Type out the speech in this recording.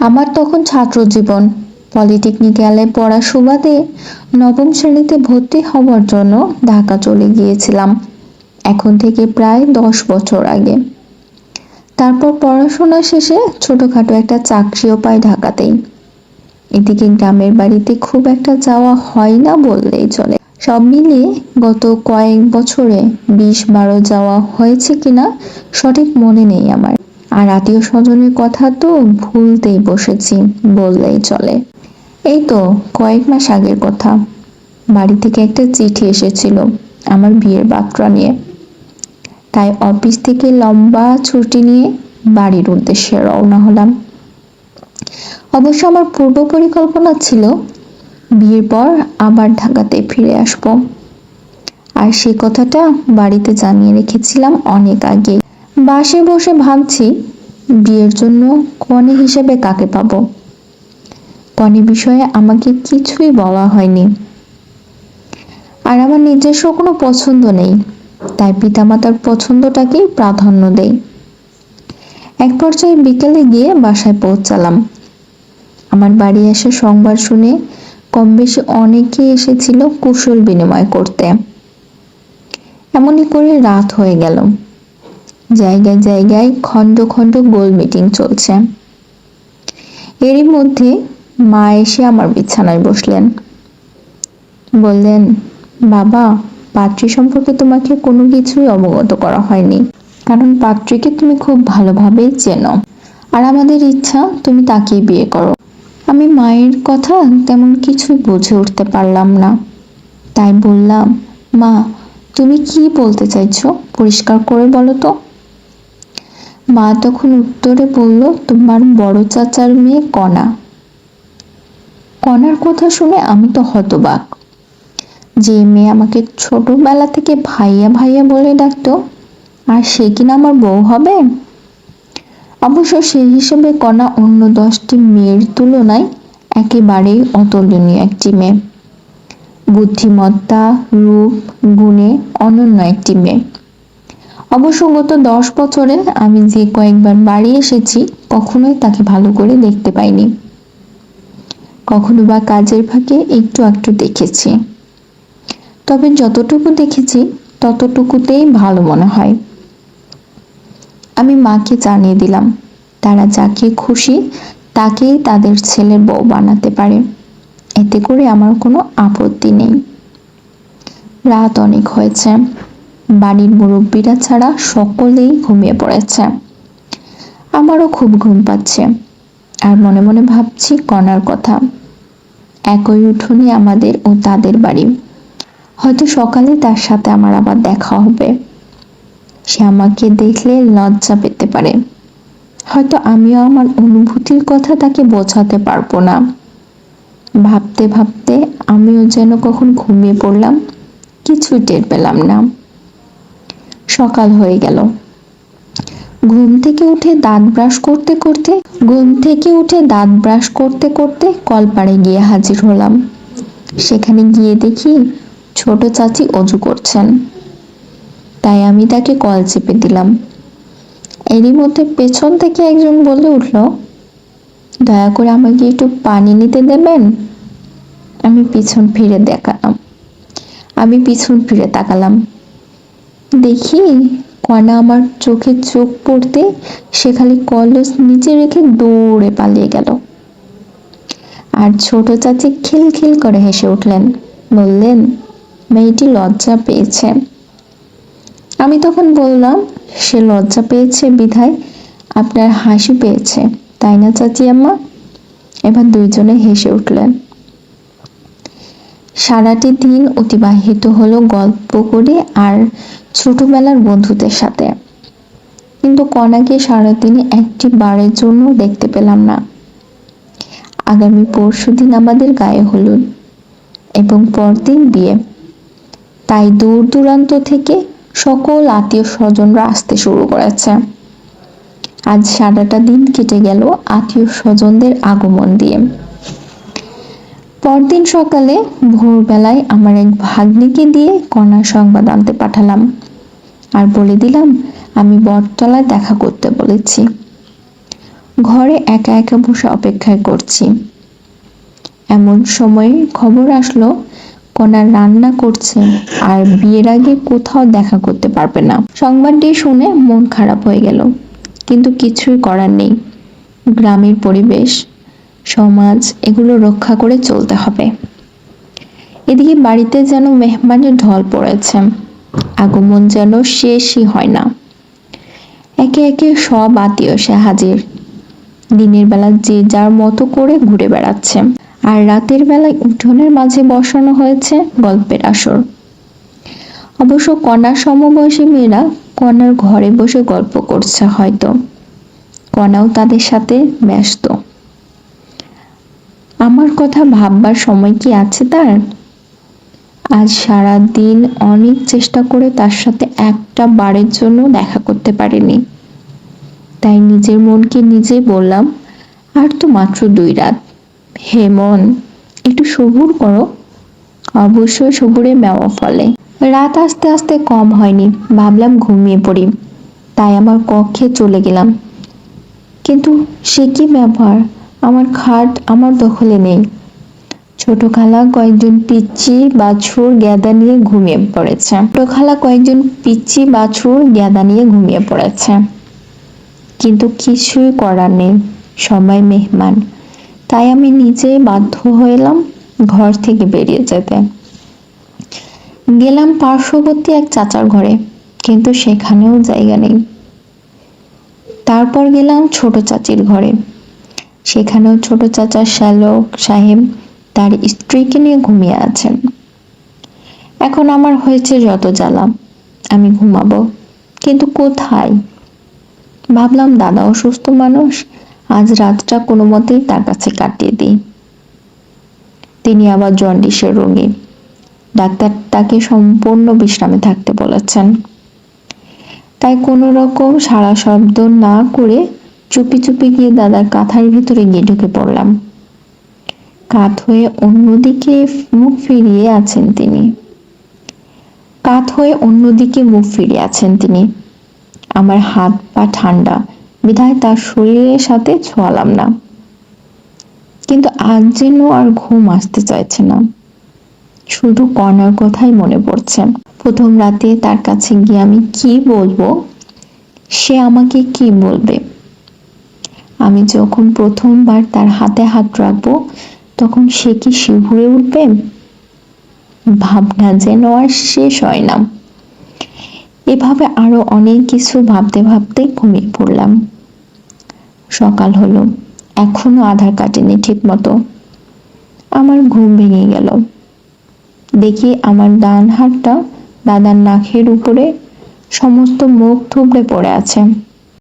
আমার তখন ছাত্র জীবন পলিটেকনিক্যালে পড়া সুবাদে নবম শ্রেণীতে ভর্তি হওয়ার জন্য ঢাকা চলে গিয়েছিলাম। এখন থেকে প্রায় দশ বছর আগে। তারপর পড়াশোনা শেষে ছোটখাটো একটা চাকরিও পাই ঢাকাতেই। এদিকে গ্রামের বাড়িতে খুব একটা যাওয়া হয় না বললেই চলে। সব মিলিয়ে গত কয়েক বছরে বিশ বারো যাওয়া হয়েছে কিনা সঠিক মনে নেই আমার। আর আত্মীয় স্বজনের কথা তো ভুলতেই বসেছি, বললেই চলে। এই তো কয়েক মাস আগের কথা। বাড়ি থেকে একটা চিঠি এসেছিল আমার বিয়ের বার্তা নিয়ে। তাই অফিস থেকে লম্বা ছুটি নিয়ে বাড়ির উদ্দেশ্যে রওনা হলাম। অবশ্য আমার পূর্ব পরিকল্পনা ছিল বিয়ের পর আবার ঢাকাতে ফিরে আসব। আর সে কথাটা বাড়িতে জানিয়ে রেখেছিলাম অনেক আগে বাসে বসে ভাবছি, বিয়ের জন্য কনে হিসেবে কাকে পাবো? কনে বিষয়ে আমাকে কিছুই বলা হয়নি। আর আমার নিজস্ব কোনো পছন্দ নেই, তাই পিতামাতার পছন্দটাকেই প্রাধান্য দেই। এক পর্যায়ে বিকেলে গিয়ে বাসায় পৌঁছালাম। আমার বাড়ি এসে সংবাদ শুনে কম বেশি অনেকে এসেছিল কুশল বিনিময় করতে। এমনই করে রাত হয়ে গেল। জায়গায় জায়গায় খণ্ড খণ্ড গোল মিটিং চলছে। এরই মধ্যে মা এসে আমার বিছানায় বসলেন। বললেন, বাবা, পাত্রী সম্পর্কে তোমাকে কোনো কিছুই অবগত করা হয়নি। কারণ পাত্রীকে তুমি খুব ভালোভাবেই চেনো। আর আমাদের ইচ্ছা তুমি তাকেই বিয়ে করো। আমি মায়ের কথা তেমন কিছুই বুঝে উঠতে পারলাম না। তাই বললাম, মা, তুমি কি বলতে চাইছো? পরিষ্কার করে বলো তো। মা তখন উত্তরে বলল, তোমার বড় চাচার মেয়ে কণা কণার কথা শুনে আমি তো হতবাক। যে মেয়ে আমাকে ছোটবেলা থেকে ভাইয়া ভাইয়া বলে ডাকতো, আর সে কিনা আমার বউ হবে? অবশ্য সেই হিসেবে কণা অন্য দশটি মেয়ের তুলনায় একেবারেই অতুলনীয় একটি মেয়ে। বুদ্ধিমত্তা, রূপ, গুণে অনন্য একটি মেয়ে। অবশ্য গত দশ বছরে আমি যে কয়েকবার বাড়ি এসেছি, কখনোই তাকে ভালো করে দেখতে পাইনি। কখনো বা কাজের ফাঁকে একটু একটু দেখেছি। তবে যতটুকু দেখেছি, ততটুকুতেই ভালো মনে হয়। আমি মাকে জানিয়ে দিলাম, তারা যাকে খুশি তাকেই তাদের ছেলের বউ বানাতে পারে। এতে করে আমার কোনো আপত্তি নেই। রাত অনেক হয়েছে। বাড়ির মুরব্বীরা ছাড়া সকলেই ঘুমিয়ে পড়েছে। আমারও খুব ঘুম পাচ্ছে। আর মনে মনে ভাবছি কণার কথা। একই উঠোনে আমাদের ও তাদের বাড়ি। হয়তো সকালে তার সাথে আমার আবার দেখা হবে। সে আমাকে দেখলে লজ্জা পেতে পারে। হয়তো আমিও আমার অনুভূতির কথা তাকে বোঝাতে পারব না। ভাবতে ভাবতে আমিও যেন কখন ঘুমিয়ে পড়লাম, কিছুই টের পেলাম না। সকাল হয়ে গেল। ঘুম থেকে উঠে দাঁত ব্রাশ করতে করতে, ঘুম থেকে উঠে দাঁত ব্রাশ করতে করতে কলপাড়ে গিয়ে হাজির হলাম। সেখানে গিয়ে দেখি ছোট চাচি অজু করছেন। তাই আমি তাকে কল চেপে দিলাম। এরই মধ্যে পেছন থেকে একজন বলে উঠল, দয়া করে আমাকে একটু পানি নিতে দেবেন? আমি পিছন ফিরে দেখালাম। আমি পিছন ফিরে তাকালাম। দেখি কণা আমার চোখে চোখ পড়তে সে খালি কলস নিচে রেখে দৌড়ে পালিয়ে গেল। আর ছোট চাচি খিলখিল করে হেসে উঠলেন, বললেন, মেয়েটি লজ্জা পেয়েছে। আমি তখন বললাম, সে লজ্জা পেয়েছে বিধায় আপনার হাসি পেয়েছে, তাই না চাচি আম্মা? এবার দুইজনে হেসে উঠলেন সারাটি দিন অতিবাহিত হলো গল্প করে আর ছোটবেলার বন্ধুদের সাথে। কিন্তু কণাকে সারাদিনে একটি বারের জন্য দেখতে পেলাম না। আগামী পরশু দিন আমাদের গায়ে হলুদ এবং পরদিন বিয়ে। তাই দূর দূরান্ত থেকে সকল আত্মীয় স্বজনরা আসতে শুরু করেছে। আজ সারাটা দিন কেটে গেল আত্মীয় স্বজনদের আগমন দিয়ে। পরদিন সকালে ভোরবেলায় আমার এক ভাগ্নিকে দিয়ে কণার সংবাদ আনতে পাঠালাম। আর বলে দিলাম, আমি বটতলায় দেখা করতে বলেছি। ঘরে একা একা বসে অপেক্ষায় করছি। এমন সময় খবর আসলো কন্যা রান্না করছে আর বিয়ের আগে কোথাও দেখা করতে পারবে না। সংবাদটি শুনে মন খারাপ হয়ে গেল, কিন্তু কিছুই করার নেই। গ্রামের পরিবেশ সমাজ এগুলো রক্ষা করে চলতে হবে। এদিকে বাড়িতে যেন মেহমানের ঢল পড়েছে, আগমন যেন শেষই হয় না। একে একে সব আত্মীয় সে হাজির। দিনের বেলা যে যার মতো করে ঘুরে বেড়াচ্ছে। আর রাতের বেলায় উঠোনের মাঝে বসানো হয়েছে গল্পের আসর। অবশ্য কন্যার সমবয়সী মেয়েরা কণার ঘরে বসে গল্প করছে হয়তো। কণাও তাদের সাথে ব্যস্ত। কথা ভাববার সময় কি আছে তার? আজ সারা দিন অনেক চেষ্টা করে তার সাথে একটা বারের জন্য দেখা করতে পারিনি। তাই নিজের মনকে নিজে বললাম, আর তো মাত্র দুই রাত। হে মন, একটু সবুর করো। অবশ্যই সবুরে মেওয়া ফলে। রাত আস্তে আস্তে কম হয়নি, ভাবলাম ঘুমিয়ে পড়ি। তাই আমার কক্ষে চলে গেলাম। কিন্তু সে কি ব্যাপার আমার খাট আমার দখলে নেই। ছোট খালা কয়েকজন পিচ্ছি বাছুর গ্যাদা নিয়ে ঘুমিয়ে পড়েছে। ছোট খালা কয়েকজন পিচ্ছি বাছুর গ্যাদা নিয়ে ঘুমিয়ে পড়েছে। কিন্তু কিছুই করার নেই, সবাই মেহমান। তাই আমি নিজেই বাধ্য হইলাম ঘর থেকে বেরিয়ে যেতে। গেলাম পার্শ্ববর্তী এক চাচার ঘরে, কিন্তু সেখানেও জায়গা নেই। তারপর গেলাম ছোট চাচির ঘরে। সেখানেও ছোট চাচা শ্যালক সাহেব তার স্ত্রীকে নিয়ে ঘুমিয়ে আছেন। এখন আমার হয়েছে যত জ্বালা, আমি ঘুমাবো, কিন্তু কোথায়? ভাবলাম, দাদা অসুস্থ মানুষ, আজ রাতটা কোনো মতেই তার কাছে কাটিয়ে দিই। তিনি আবার জন্ডিসের রোগী। ডাক্তার তাকে সম্পূর্ণ বিশ্রামে থাকতে বলেছেন। তাই কোনো রকম সারা শব্দ না করে চুপি চুপি গিয়ে দাদার কাঁথার ভিতরে গিয়ে ঢুকে পড়লাম। কাত হয়ে অন্যদিকে মুখ ফিরিয়ে আছেন তিনি। কাত হয়ে অন্যদিকে মুখ ফিরিয়ে আছেন তিনি। আমার হাত পা ঠান্ডা, বিধায় তার শরীরের সাথে ছোঁয়ালাম না। কিন্তু আজ যেন আর ঘুম আসতে চাইছে না। শুধু কর্নার কথাই মনে পড়ছে। প্রথম রাতে তার কাছে গিয়ে আমি কি বলব? সে আমাকে কি বলবে? আমি যখন প্রথমবার তার হাতে হাত রাখব, তখন সে কি শিভুরে উঠবে? ভাবনা যেন আর শেষ হয় না। এভাবে আরও অনেক কিছু ভাবতে ভাবতে ঘুমিয়ে পড়লাম। সকাল হলো, এখনও আধার কাটেনি ঠিক মতো আমার ঘুম ভেঙে গেল। দেখি আমার ডান হাতটা দাদার নাকের উপরে সমস্ত মুখ থুবড়ে পড়ে আছে।